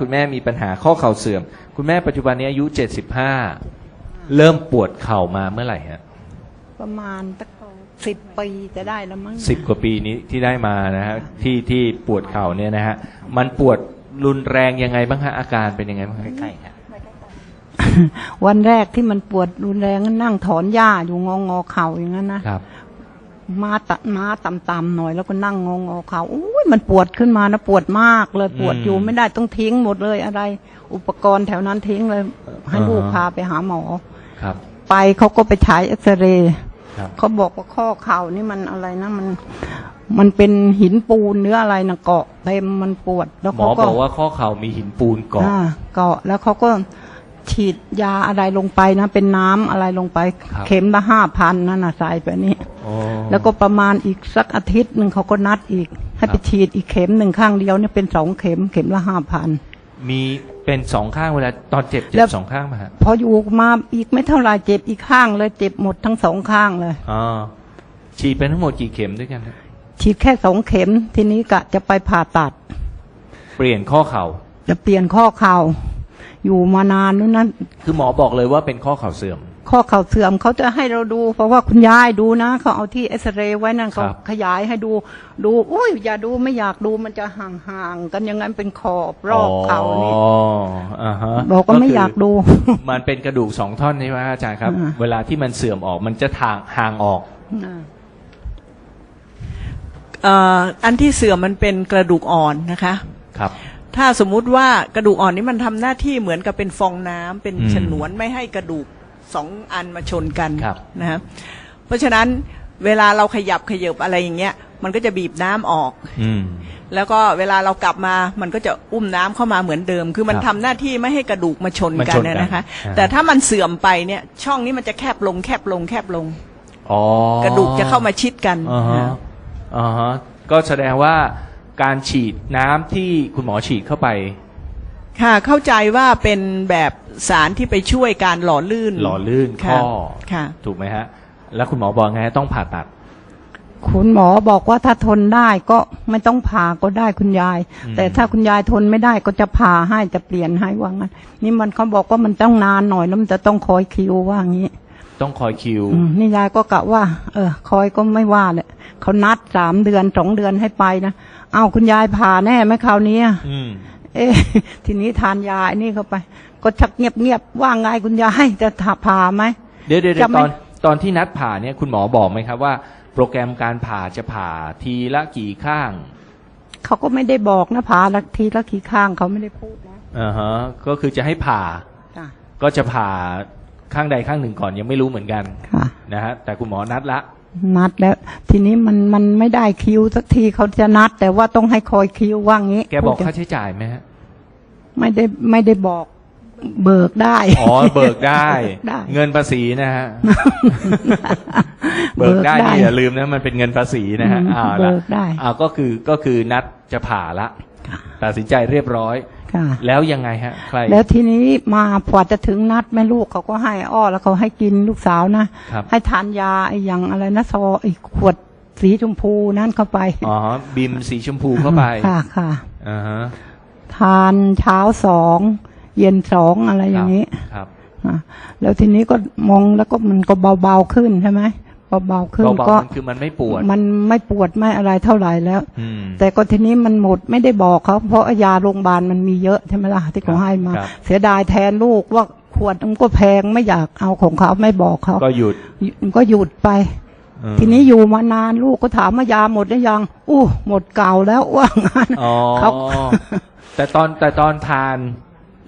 คุณแม่มีปัญหาข้อเข่าเสื่อม คุณแม่ปัจจุบันนี้อายุ 75 เริ่มปวดเข่ามาเมื่อไหร่ฮะประมาณตั้งสิบปีจะได้แล้วมั้งสิบกว่าปีนี้ที่ได้มานะฮะที่ที่ปวดเข่าเนี่ยนะฮะมันปวดรุนแรงยังไงบ้างฮะอาการเป็นยังไงบ้างใกล้ๆฮะวันแรกที่มันปวดรุนแรงก็นั่งถอนหญ้าอยู่งองอเข่าอย่างนั้นนะครับ มาตะมาต่ำๆหน่อย แล้วก็นั่งงองอเข่าอุ้ยมันปวดขึ้นมานะปวดมากเลยปวดอยู่ไม่ได้ต้องทิ้งหมดเลยอะไร อุปกรณ์แถวนั้นทิ้งเลย ให้ลูกพาไปหาหมอครับ ไปเขาก็ไปฉายเอ็กซเรย์ครับเขาบอกว่าข้อเข่านี่มันอะไรนะมันมันเป็นหินปูนเนื้ออะไรนะเกาะเต็มมันปวด แล้วหมอเขาก็บอกว่าข้อเข่ามีหินปูนเกาะอ่าเกาะแล้วเขาก็ฉีดยาอะไรลงไปนะ เป็นน้ำอะไรลงไปครับเข็มละห้าพันนั่นน่ะใส่ไปนี่โอ้ แล้วก็ประมาณอีกสักอาทิตย์หนึ่งเขาก็นัดอีก ให้ไปครับฉีดอีกเข็มหนึ่งข้างเดียวเนี่ยเป็นสองเข็มเข็มละห้าพันมีเป็นสองข้างเวลาตอนเจ็บเจ็แล้บวสองข้างมาฮะพออยู่มาอีกไม่เท่าไหรเจ็บอีกข้างเลยเจ็บหมดทั้งสองข้างเลยอ๋อฉีดเป็นทั้งหมดกี่เข็มด้วยกันฮะฉีดแค่สองเข็มทีนี้กะจะไปผ่าตัด เปลี่ยนข้อเข่าจะเปลี่ยนข้อเข่าอยู่มานานนู้นนั้น คือหมอบอกเลยว่าเป็นข้อเข่าเสื่อม ข้อเข่าเสื่อมเขาจะให้เราดู เพราะว่าคุณยายดูนะเขาเอาที่เอ็กซเรย์ไว้นั่นเขาครับ ขยายให้ดู ดูอุ้ยอย่าดูไม่อยากดูมันจะห่างๆกันอยังไงเป็นขอบรอบเข่านี่อ๋ออ่าฮะบอกก็ไม่อยากดู มันเป็นกระดูกสองท่อนใช่ไหมอาจารย์ครับ อ่า เวลาที่มันเสื่อมออกมันจะทางห่างออก อ่า เอ่ออันที่เสื่อมมันเป็นกระดูกอ่อนนะคะ ครับ ถ้าสมมุติว่ากระดูกอ่อนนี้มันทำหน้าที่เหมือนกับเป็นฟองน้ำเป็นอืม ฉนวนไม่ให้กระดูก สองอันมาชนกันครับนะฮะเพราะฉะนั้นเวลาเราขยับขยบอะไรอย่างเงี้ย มันก็จะบีบน้ำออก อืม แล้วก็เวลาเรากลับมามันก็จะอุ้มน้ำเข้ามาเหมือนเดิม คือมันครับทำหน้าที่ไม่ให้กระดูกมาชนมากัชนนกันนะนะคะ อ่า แต่ถ้ามันเสื่อมไปเนี่ย ช่องนี้มันจะแคบลงแคบลงแคบลง อ๋อกระดูกจะเข้ามาชิดกันอ่าฮะนะอ่าฮะก็แสดงว่าการฉีดน้ำที่คุณหมอฉีดเข้าไป ค่ะเข้าใจว่าเป็นแบบสารที่ไปช่วยการหล่อลื่น หล่อลื่นค่ะข้อค่ะ ถูกไหมฮะ แล้วคุณหมอบอกไงฮะต้องผ่าตัด คุณหมอบอกว่าถ้าทนได้ก็ไม่ต้องผ่าก็ได้คุณยายอืมแต่ถ้าคุณยายทนไม่ได้ก็จะผ่าให้จะเปลี่ยนให้ว่างั้นนี่มันเขาบอกว่ามันต้องนานหน่อยแล้วมันจะต้องคอยคิวว่างี้ ต้องคอยคิวอืมนี่ยายก็กะว่า เออ คอยก็ไม่ว่าแหละเขานัดสามเดือนสองเดือนให้ไปนะเอาวคุณยายผ่าแน่ไหมคราวนี้อะอืม เอ๊ะทีนี้ทานยาไอ้นี่เข้าไป ก็ชักเงียบเงียบๆว่าไงคุณยายจะถาผ่าไหมเดี๋ยวเดี๋ยวเดี๋ยวจะไม่ตอนตอนที่นัดผ่าเนี่ยคุณหมอบอกไหมครับว่า โปรแกรมการผ่าจะผ่าทีละกี่ข้าง เขาก็ไม่ได้บอกนะผ่าละทีละกี่ข้างเขาไม่ได้พูดนะอ่าฮะก็คือจะให้ผ่าจ้ะก็จะผ่าข้างใดข้างหนึ่งก่อนยังไม่รู้เหมือนกันค่ะนะฮะแต่คุณหมอนัดละ นัดแล้ว ทีนี้มันมันไม่ได้คิวสักทีเขาจะนัด แต่ว่าต้องให้คอยคิวว่างี้แกบอกพูดค่าใช้จ่ายไหมฮะไม่ได้ไม่ได้บอกเบิกได้อ๋อเบิกได้ได้ เงินภาษีนะฮะเบิกได้นี่อย่าลืมนะมันเป็นเงินภาษีนะฮะอืมอ่าละเบิกได้อ่าก็คือก็คือนัดจะผ่าละค่ะตัดสินใจเรียบร้อย ค่ะแล้วยังไงฮะ ใคร แล้วทีนี้มาพอจะถึงนัดแม่ลูกเขาก็ให้อ้อแล้วเขาให้กินลูกสาวนะครับ ให้ทานยาไอ้อย่างอะไรนะซอไอ้ขวดสีชมพูนั่นเข้าไปอ๋อ บิมสีชมพูเข้าไปค่ะค่ะ อ่าฮะทานเช้าสองเย็นสองอะไรอย่างนี้ครับอะแล้วทีนี้ก็มองแล้วก็มันก็เบาๆขึ้นใช่ไหม เบาๆขึ้นเบาก็ๆมันคือมันไม่ปวด มันไม่ปวดไม่อะไรเท่าไหร่แล้วอืมแต่ก็ทีนี้มันหมดไม่ได้บอกเขาเพราะยาโรงพยาบาลมันมีเยอะใช่ไหมล่ะที่เขาครับให้มาครับเสียดายแทนลูกว่าขวดมันก็แพงไม่อยากเอาของเขาไม่บอกเขาก็หยุดมันก็หยุดไปอืมทีนี้อยู่มานานลูกก็ถามว่ายาหมดหรือยัง อู้หมดเก่าแล้วว่างั้นอ๋อเขาแต่ตอนแต่ตอนทาน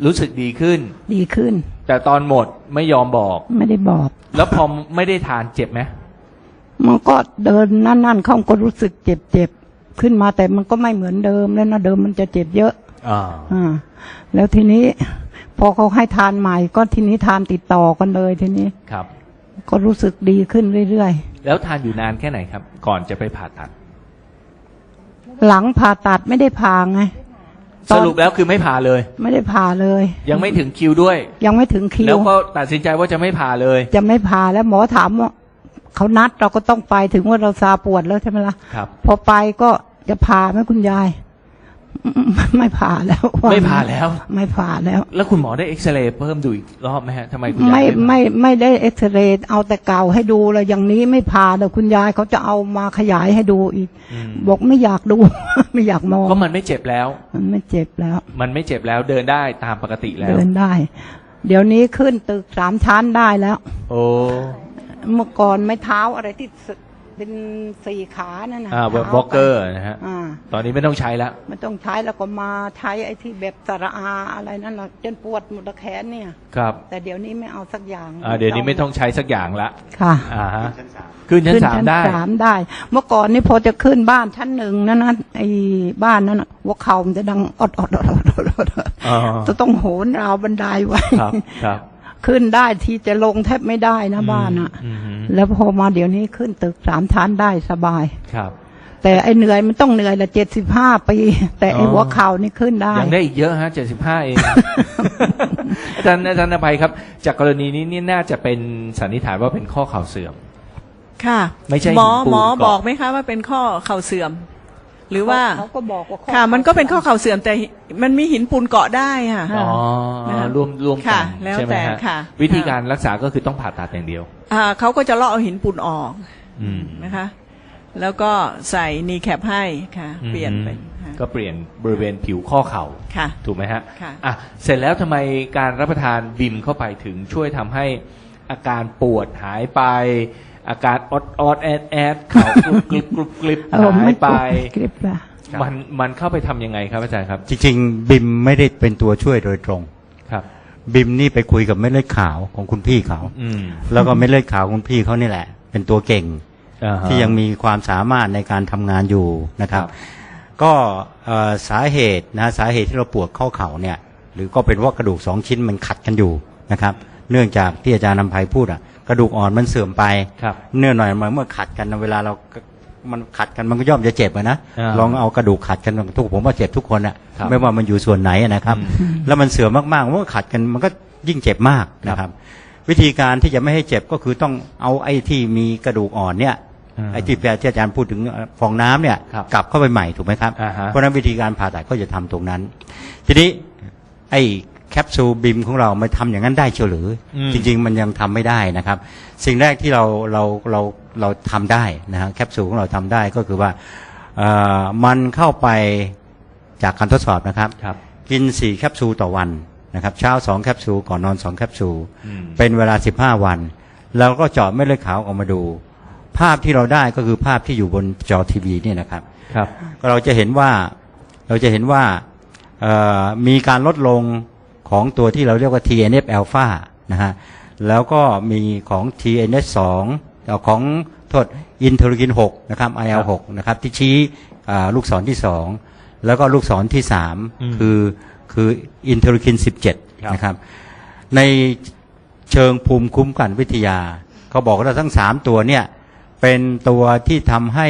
รู้สึกดีขึ้น ดีขึ้น แต่ตอนหมดไม่ยอมบอก ไม่ได้บอก แล้วพอไม่ได้ทานเจ็บไหม มันก็เดินนั่นๆเข้าก็รู้สึกเจ็บเจ็บๆขึ้นมาแต่มันก็ไม่เหมือนเดิมแล้วนะเดิมมันจะเจ็บเยอะอ่าอ่าแล้วทีนี้ พอเขาให้ทานใหม่ ก็ทีนี้ทานติดต่อกันเลยทีนี้ครับ ก็รู้สึกดีขึ้นเรื่อยแล้วทานอยู่นานแค่ไหนครับ ก่อนจะไปผ่าตัดๆหลังผ่าตัดไม่ได้ผ่าไงตสอนรุปแล้วคือไม่ผ่าเลย ไม่ได้ผ่าเลย ยังไม่ถึงคิวด้วย ยังไม่ถึงคิวแล้วก็ตัดสินใจว่าจะไม่ผ่าเลย จะไม่ผ่าแล้วหมอถามว่า เขานัดเราก็ต้องไปถึงว่าเราซาปวดแล้วใช่ไหมล่ะครับพอไปก็จะผ่าไหมคุณยาย ไม่ผ่าแล้วไม่ผ่าแล้ว ไม่ผ่าแล้ว แล้วคุณหมอได้เอ็กซเรย์เพิ่มดูอีกรอบไหมฮะทำไมคุณยายไม่ผ่าไม่ไม่ได้เอ็กซเรย์เอาแต่เก่าให้ดูเลยอย่างนี้ไม่ผ่าแต่คุณยายเขาจะเอามาขยายให้ดูอีกอืมบอกไม่อยากดู ไม่อยากมองก็มันไม่เจ็บแล้ว มันไม่เจ็บแล้ว มันไม่เจ็บแล้วเดินได้ตามปกติแล้วเดินได้ เดี๋ยวนี้ขึ้นตึกสามชั้นได้แล้ว โอ้ เมื่อก่อนไม่เท้าอะไรที่สเป็นสี่ขานั่นนะอ่าท้วอลเกอร์นะฮะ อ่าตอนนี้ไม่ต้องใช้แล้ว ไม่ต้องใช้แล้วก็มาใช้ไอ้ที่แบบสระอาอะไรนั่นนะจนปวดหมดละแขนเนี่ย ครับแต่เดี๋ยวนี้ไม่เอาสักอย่างอ่าเดี๋ยวนี้ไม่ต้องใช้สักอย่างละค่ะ อ่าฮะขึ้นชั้นขึ้นสามชั้นได้ สามได้ เมื่อก่อนนี่พอจะขึ้นบ้านชั้นหนึ่งนั่นนะไอ้บ้านนั้นน่ะหัวเข่ามันจะดังอดอดอดอดอดอดอ๋อจะต้องโหนราวบันไดไว้ครับครับ ขึ้นได้ที่จะลงแทบไม่ได้นะบ้านอะอืมอืมแล้วพอมาเดี๋ยวนี้ขึ้นตึกสามชั้นได้สบายครับแต่ไอ้เหนื่อยมันต้องเหนื่อยละเจ็ดสิบห้าปี แต่ไอ้อ๋อหัวเข่านี่ขึ้นได้ ยังได้อีกเยอะฮะเจ็ดสิบห้าเองอาจารย์อาจารย์อภัยครับ จากกรณีนี้นี่น่าจะเป็นสันนิษฐานว่าเป็นข้อเข่าเสื่อม ค่ะ ไม่ใช่หมอหินปูนหมอเกาะบอกไหมคะว่าเป็นข้อเข่าเสื่อม หรือว่าเขาก็บอกว่าข้อค่ะ มันก็เป็นข้อเข่าเสื่อมแต่มันมีหินปูนเกาะได้ค่ะ อ๋อนะคะร่วมร่วมกัค่ะนแล้วใช่ไหมแต่ฮะค่ะ วิธีการรักษาก็คือต้องผ่าตัดอย่างเดียว อ่าเขาก็จะเลาะเอาหินปูนออกอืมนะคะ แล้วก็ใส่นีแคปให้ค่ะ เปลี่ยนเป็นอืมค่ะก็เปลี่ยนบริเวณผิวข้อเข่า ค่ะ ถูกไหมฮะค่ะ อะ เสร็จแล้วทำไมการรับประทานบิมเข้าไปถึงช่วยทำให้อาการปวดหายไป อาการอดอดแอดแอดเข่ากรุบกริบกรุบกริบเออหายไม่ไป กริบละมันมันเข้าไปทำยังไงครับอาจารย์ครับ จริง ๆ บิมไม่ได้เป็นตัวช่วยโดยตรงครับ บิมนี่ไปคุยกับเม็ดเลือดขาวของคุณพี่เขาอืมแล้วก็เม็ดเลือดขาวของคุณพี่เขานี่แหละ เป็นตัวเก่ง อ่าฮะ ที่ยังมีความสามารถในการทำงานอยู่นะครับ ครับ ก็เอ่อสาเหตุนะสาเหตุที่เราปวดข้อเข่าเนี่ย หรือก็เป็นว่ากระดูกสองชิ้นมันขัดกันอยู่นะครับ เนื่องจากที่อาจารย์นำภัยพูดอะ กระดูกอ่อนมันเสื่อมไป ครับ เนื่องหน่อยมันเมื่อขัดกันนะเวลาเรามันขัดกันมันก็ย่อมจะเจ็บอะนะอ่าลองเอากระดูกขัดกันทุกผมว่าเจ็บทุกคนอะครับไม่ว่ามันอยู่ส่วนไหนอะนะครับอืมแล้วมันเสื่อมมากๆมันก็ขัดกันมันก็ยิ่งเจ็บมากนะครับ วิธีการที่จะไม่ให้เจ็บก็คือต้องเอาไอ้ที่มีกระดูกอ่อนเนี่ยอ่าไอ้ที่อาจารย์พูดถึงฟองน้ำเนี่ยครับกลับเข้าไปใหม่ถูกไหมครับ อ่าฮะ เพราะฉะนั้นวิธีการผ่าตัดก็จะทำตรงนั้น ทีนี้ไอ้แค ปซูลบิมของเราไม่ทำอย่างนั้นได้เชียวหรืออม จริง ๆ มันยังทำไม่ได้นะครับ สิ่งแรกที่เราเราเราเราทำได้นะฮะแคปซูลของเราทำได้ก็คือว่าเอ่อมันเข้าไปจากการทดสอบนะครับ ครับ กิน 4 แคปซูลต่อวันนะครับ เช้า 2 แคปซูล ก่อนนอน 2 แคปซูล อืม เป็นเวลา 15 วัน แล้วก็เจาะเม็ดเลือดขาวออกมาดู ภาพที่เราได้ก็คือภาพที่อยู่บนจอทีวีเนี่ยนะครับ ครับ ก็เราจะเห็นว่าเราจะเห็นว่าเอ่อมีการลดลง ของตัวที่เราเรียกว่า TNF อ l p h a นะฮะแล้วก็มีของ TNF 2เอ่อของโทษอินเทอร์กิน 6 นะครับ IL 6นะครับ ที่ชี้อ่าลูกศรที่ 2 แล้วก็ลูกศรที่อืม3คือคืออินเทอร์กินครับ17 นะครับ ในเชิงภูมิคุ้มกันวิทยา เขาบอกว่าทั้ง 3 ตัวเนี่ย เป็นตัวที่ทำให้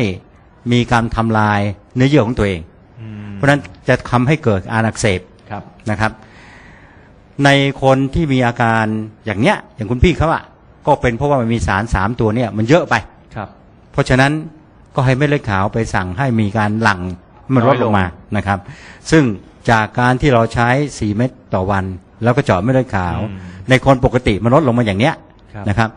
มีการทำลายเนื้อเยื่อของตัวเองอืมเพราะฉะนั้นจะทำให้เกิดอานักเสบครับนะครับ ในคนที่มีอาการอย่างเนี้ย อย่างคุณพี่เขาอะก็เป็นเพราะว่ามันมีสารสามตัวเนี่ยมันเยอะไป ครับ เพราะฉะนั้นก็ให้เม็ดเลือดขาวไปสั่งให้มีการหลั่งมันลดลงมานะครับ ซึ่งจากการที่เราใช้ 4 เม็ดต่อวัน แล้วก็เจาะเม็ดเลือดขาว อืมในคนปกติมันลดลงมาอย่างเนี้ยครับนะครับ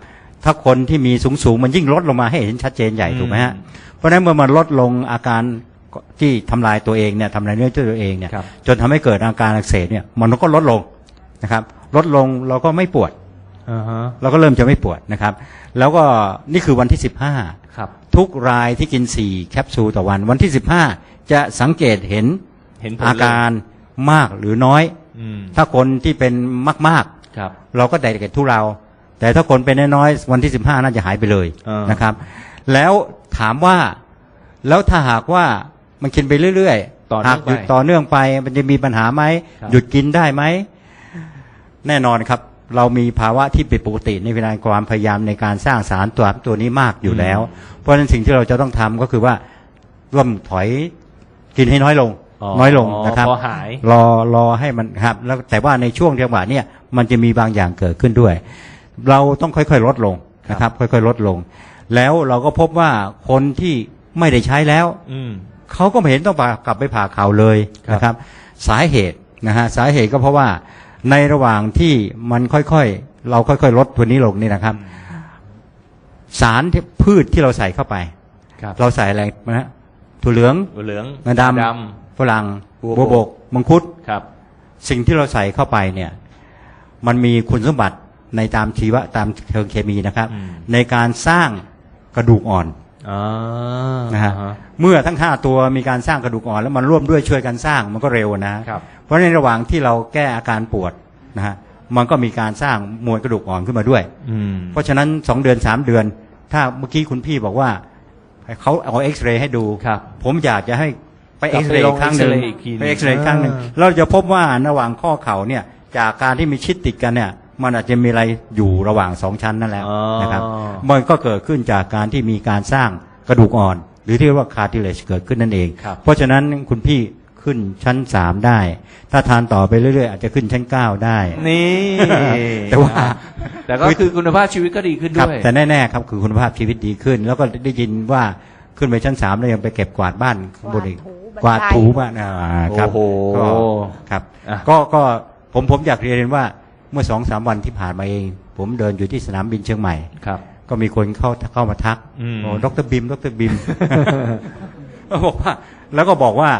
ถ้าคนที่มีสูงสูงๆมันยิ่งลดลงมาให้เห็นชัดเจนใหญ่อืมถูกไหมฮะเพราะฉะนั้นเมื่อมันลดลงอาการที่ทำลายตัวเองเนี่ยทำลายเนื้อเยื่อตัวเองเนี่ยครับ จนทำให้เกิดอาการอักเสบเนี่ยมันก็ลดลง นะครับลดลงเราก็ไม่ปวด อ่าฮะ เราก็เริ่มจะไม่ปวดนะครับ แล้วก็นี่คือวันที่15ครับทุกรายที่กิน 4 แคปซูลต่อวัน วันที่ 15 จะสังเกตเห็นเห็นผลเลยอาการมากหรือน้อย อืม ถ้าคนที่เป็นมากครับๆเราก็ได้แก่ทุเรา แต่ถ้าคนเป็นน้อยๆวันที่ 15 น่าจะหายไปเลยเออ นะครับ แล้วถามว่าแล้วถ้าหากว่ามันกินไปเรื่อยต่อๆเนื่หาอกงหยุดไปต่อเนื่องไป มันจะมีปัญหาไหมครับ หยุดกินได้ไหม แน่นอนครับ เรามีภาวะที่ผิดปกติในเวลาความพยายามในการสร้างสารตัวตัวนี้มากอยู่แล้ว เพราะฉะนั้นสิ่งที่เราจะต้องทำก็คือว่าร่วมถอยกินให้น้อยลง น้อยลงนะครับพอหายรอรอให้มันครับ แล้วแต่ว่าในช่วงจังหวะเนี่ยมันจะมีบางอย่างเกิดขึ้นด้วย เราต้องค่อยๆลดลงนะครับ ค่อยๆลดลง แล้วเราก็พบว่าคนที่ไม่ได้ใช้แล้ว อืมเขาก็ไม่เห็นต้องกลับไปผ่าเข่าเลยครับนะครับ สาเหตุนะฮะสาเหตุก็เพราะว่า ในระหว่างที่มันค่อยๆ เราค่อยๆ ลดตัวนี้ลงนี่นะครับ สารที่พืชที่เราใส่เข้าไป ครับเราใส่อะไรนะฮะถั่วเหลืองเหลืองงาดดำฝรั่งบัวบกบัวบกมังคุดำครับ สิ่งที่เราใส่เข้าไปเนี่ย มันมีคุณสมบัติในตามชีวะตามเชิงเคมีนะครับ อืม ในการสร้างกระดูกอ่อนอ่า นะฮะอ่าเมื่อทั้งห้าตัวมีการสร้างกระดูกอ่อนแล้วมันร่วมด้วยช่วยกันสร้างมันก็เร็วนะครับเพราะในระหว่างที่เราแก้อาการปวดนะฮะมันก็มีการสร้างมวลกระดูกอ่อนขึ้นมาด้วย อืมเพราะฉะนั้นสองเดือนสามเดือน ถ้าเมื่อกี้คุณพี่บอกว่าเขาเอาเอ็กซเรย์ให้ดูครับ ผมอยากจะให้ไปกลัเอ็บกซไปเรย์ลอีงกครั้งหนึ่งเอ็กซเรย์อีกทีหนึ่งไปเอ็กซเรย์อีกครั้งหนึ่งอ่าเราจะพบว่าระหว่างข้อเข่าเนี่ยจากการที่มีชิดติดกันเนี่ย มันอาจจะมีอะไรอยู่ระหว่างสองชั้นนั่นแหละอ๋อ นะครับมันก็เกิดขึ้นจากการที่มีการสร้างกระดูกอ่อน หรือที่เรียกว่าคาร์ติเลจเกิดขึ้นนั่นเอง ครับ เพราะฉะนั้นคุณพี่ขึ้นชั้นสามได้ ถ้าทานต่อไปเรื่อยๆ อาจจะขึ้นชั้นเก้าได้ นี่ แต่ว่า แต่ก็คือคุณภาพชีวิตก็ดีขึ้นครับด้วย แต่แน่ๆครับคือคุณภาพชีวิตดีขึ้น แล้วก็ได้ยินว่าขึ้นไปชั้นสามแล้วยังไปเก็บกวาดบ้านข้างบนอีกกกวาวาดดถูถูบ้านอ่าครับโอ้โหก็ครับ อะก็ก็ผมผมอยากเรียนว่า เมื่อสองสามวันที่ผ่านมาเอง ผมเดินอยู่ที่สนามบินเชียงใหม่ครับ ก็มีคนเข้าเข้ามาทักอืมโอ้ดรบิมดรบิมบอกว่า แล้วก็บอกว่า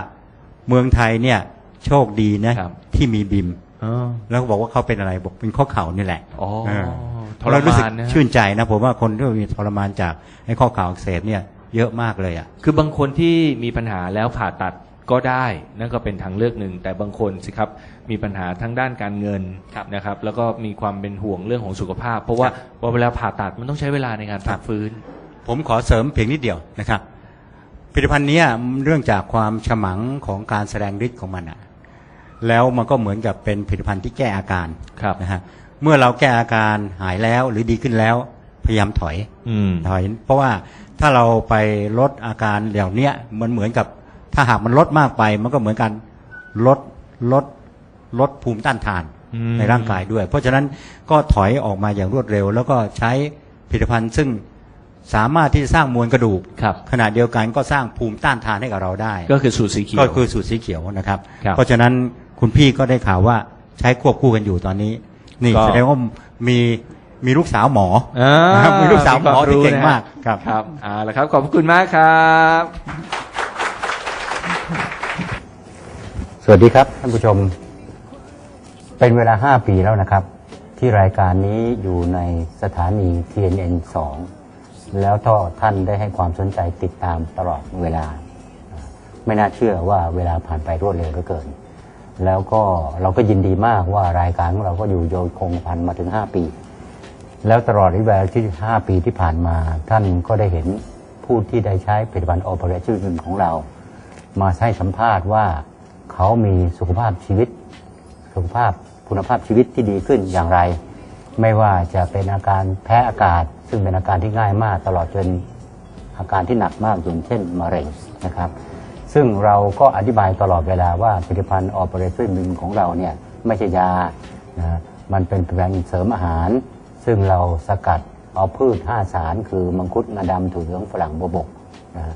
เมืองไทยเนี่ย โชคดีนะครับที่มีบิมอ๋อแล้วก็บอกว่าเขาเป็นอะไรบอกเป็นข้อเข่านี่แหละอ๋อเออทรเรารู้สึกมานนะชื่นใจนะผมว่าคนที่มีทรมานจากไอ้ข้อเข่าอักเสบเนี่ย เยอะมากเลยอะคือบางคนที่มีปัญหาแล้วผ่าตัด ก็ได้นั่นก็เป็นทางเลือกหนึ่ง แต่บางคนสิครับมีปัญหาทั้งด้านการเงินนะครับ แล้วก็มีความเป็นห่วงเรื่องของสุขภาพ เพราะว่าพอเวลาผ่าตัดมันต้องใช้เวลาในการพักฟื้น ผมขอเสริมเพียงนิดเดียวนะครับผลิตภัณฑ์เนี้ยเรื่องจากความฉมังของการแสดงฤทธิ์ของมันอะแล้วมันก็เหมือนกับเป็นผลิตภัณฑ์ที่แก้อาการครับนะฮะเมื่อเราแก้อาการหายแล้วหรือดีขึ้นแล้วพยายามถอยอืมถอย เพราะว่าถ้าเราไปลดอาการเหล่าเนี้ยมันเหมือนกับ ถ้าหากมันลดมากไป มันก็เหมือนกันลดลดลดภูมิต้านทานอืมในร่างกายด้วย เพราะฉะนั้นก็ถอยออกมาอย่างรวดเร็ว แล้วก็ใช้ผลิตภัณฑ์ซึ่งสามารถที่จะสร้างมวลกระดูกครับขณะเดียวกันก็สร้างภูมิต้านทานให้กับเราได้ ก็คือสูตรสีเขียวก็คือสูตรสีเขียวนะครับครับเพราะฉะนั้นคุณพี่ก็ได้ข่าวว่าใช้ควบคู่กันอยู่ตอนนี้ นี่ก็แสดงว่ามีมีลูกสาวหมออ่านะครับมีลูกสาวหมอที่เก่งนะฮะมากครับครับเอาละครับขอบพระคุณมากครับ ส วัสดีครับท่านผู้ชม เป็นเวลา 5 ปีแล้วนะครับ ที่รายการนี้อยู่ในสถานี TNN 2 แล้วท่านได้ให้ความสนใจติดตามตลอดเวลา ไม่น่าเชื่อว่าเวลาผ่านไปรวดเร็วเหลือเกิน แล้วก็เราก็ยินดีมากว่ารายการของเราก็อยู่โยงคงพันมาถึง 5 ปี แล้วตลอดระยะเวลาที่ 5 ปีที่ผ่านมา ท่านก็ได้เห็นผู้ที่ได้ใช้ผลิตภัณฑ์ Operation ของเรา มาให้สัมภาษณ์ว่า เขามีสุขภาพชีวิต สุขภาพคุณภาพชีวิตที่ดีขึ้นอย่างไร ไม่ว่าจะเป็นอาการแพ้อากาศ ซึ่งเป็นอาการที่ง่ายมาก ตลอดจนอาการที่หนักมากอย่างเช่นมะเร็งนะครับ ซึ่งเราก็อธิบายตลอดเวลาว่าผลิตภัณฑ์ Operation b i m ของเราเนี่ยไม่ใช่ยานะมันเป็นผลิตภัณฑ์เสริมอาหาร ซึ่งเราสกัดเอาพืช 5 สาร คือมังคุดงาดำถั่วเหลืองฝรั่งบวบกนะ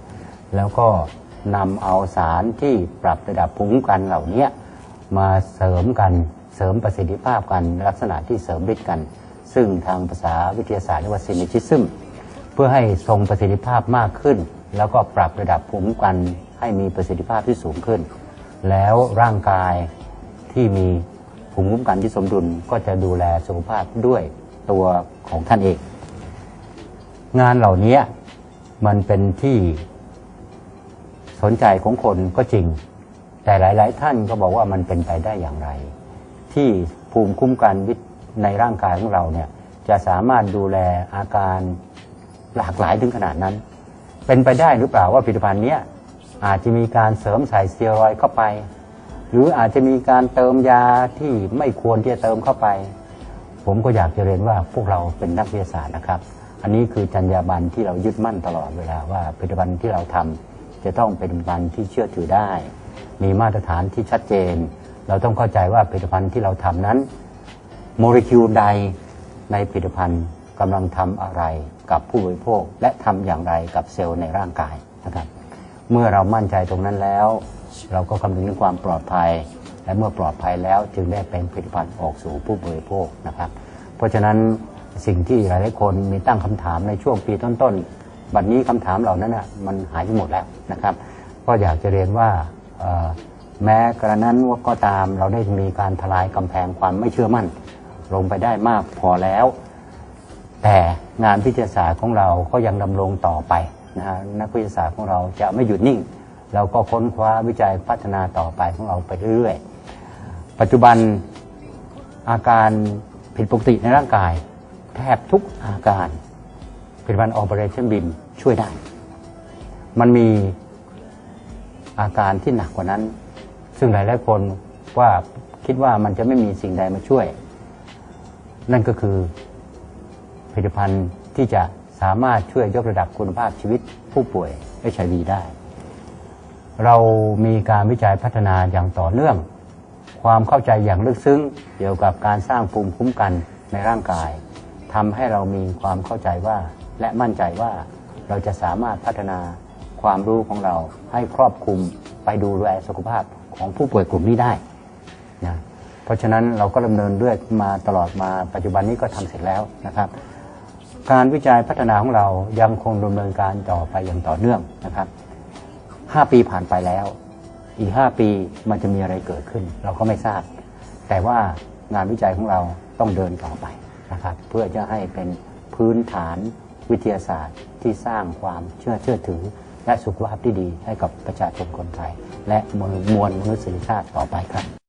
แล้วก็ นำเอาสารที่ปรับระดับภูมิคุ้มกันเหล่านี้มาเสริมกันเสริมประสิทธิภาพกันลักษณะที่เสริมฤทธิ์กัน ซึ่งทางภาษาวิทยาศาสตร์เรียกว่าซินิชิซึมเพื่อให้ทรงประสิทธิภาพมากขึ้น แล้วก็ปรับระดับภูมิคุ้มกันให้มีประสิทธิภาพที่สูงขึ้น แล้วร่างกายที่มีภูมิคุ้มกันที่สมดุลก็จะดูแลสุขภาพด้วยตัวของท่านเอง งานเหล่านี้มันเป็นที่ นใจของคนก็จริง แต่หลาย ๆ ท่านก็บอกว่ามันเป็นไปได้อย่างไร ที่ภูมิคุ้มกันวิในร่างกายของเราเนี่ยจะสามารถดูแลอาการหลากหลายถึงขนาดนั้น เป็นไปได้หรือเปล่าว่าผลิตภัณฑ์เนี้ยอาจจะมีการเสริมใส่สเตียรอยเข้าไป หรืออาจจะมีการเติมยาที่ไม่ควรที่จะเติมเข้าไป ผมก็อยากจะเรียนว่าพวกเราเป็นนักวิทยาศาสตร์นะครับ อันนี้คือจรรยาบรรณที่เรายึดมั่นตลอดเวลาว่าผลิตภัณฑ์ที่เราทำ จะต้องเป็นผลิตภัณฑ์ที่เชื่อถือได้ มีมาตรฐานที่ชัดเจน เราต้องเข้าใจว่าผลิตภัณฑ์ที่เราทำนั้น โมเลกุลใดในผลิตภัณฑ์กำลังทำอะไรกับผู้บริโภค และทำอย่างไรกับเซลล์ในร่างกายนะครับเมื่อเรามั่นใจตรงนั้นแล้ว เราก็คำนึงถึงความปลอดภัย และเมื่อปลอดภัยแล้วจึงได้เป็นผลิตภัณฑ์ออกสู่ผู้บริโภคนะครับ เพราะฉะนั้นสิ่งที่หลายๆคนมีตั้งคำถามในช่วงปีต้นๆ บัดนนี้คำถามเหล่านั้นน่ะมันหายไปหมดแล้วนะครับ ก็อยากจะเรียนว่าแม้กระนั้นว่าก็ตามเราได้มีการทลายกำแพงความไม่เชื่อมั่น ลงไปได้มากพอแล้ว แต่งานวิทยาศาสตร์ของเราก็ยังดำรงต่อไปนะฮะนักวิทยาศาสตร์ของเราจะไม่หยุดนิ่ง เราก็ค้นคว้าวิจัยพัฒนาต่อไปของเราไปเรื่อยๆปัจจุบันอาการผิดปกติในร่างกาย แทบทุกอาการ ผลิตภัณฑ์ Operation BIM ช่วยได้ มันมีอาการที่หนักกว่านั้น ซึ่งหลายๆคนว่าคิดว่ามันจะไม่มีสิ่งใดมาช่วย นั่นก็คือผลิตภัณฑ์ที่จะสามารถช่วยยกระดับคุณภาพชีวิตผู้ป่วย HIV ได้ เรามีการวิจัยพัฒนาอย่างต่อเนื่อง ความเข้าใจอย่างลึกซึ้งเกี่ยวกับการสร้างภูมิคุ้มกันในร่างกายทำให้เรามีความเข้าใจว่า และมั่นใจว่าเราจะสามารถพัฒนาความรู้ของเราให้ครอบคลุมไปดูแลสุขภาพของผู้ป่วยกลุ่มนี้ได้นะเพราะฉะนั้นเราก็ดำเนินเรื่อยมาตลอดมาปัจจุบันนี้ก็ทำเสร็จแล้วนะครับ การวิจัยพัฒนาของเรายังคงดำเนินการต่อไปอย่างต่อเนื่องนะครับ5ปีผ่านไปแล้ว อีก 5 ปีมันจะมีอะไรเกิดขึ้น เราก็ไม่ทราบ แต่ว่างานวิจัยของเราต้องเดินต่อไปนะครับ เพื่อจะให้เป็นพื้นฐาน วิทยาศาสตร์ที่สร้างความเชื่อเชื่อถือ และสุขภาพที่ดีให้กับประชาชนคนไทย และมวลมนุษยชาติต่อไปครับ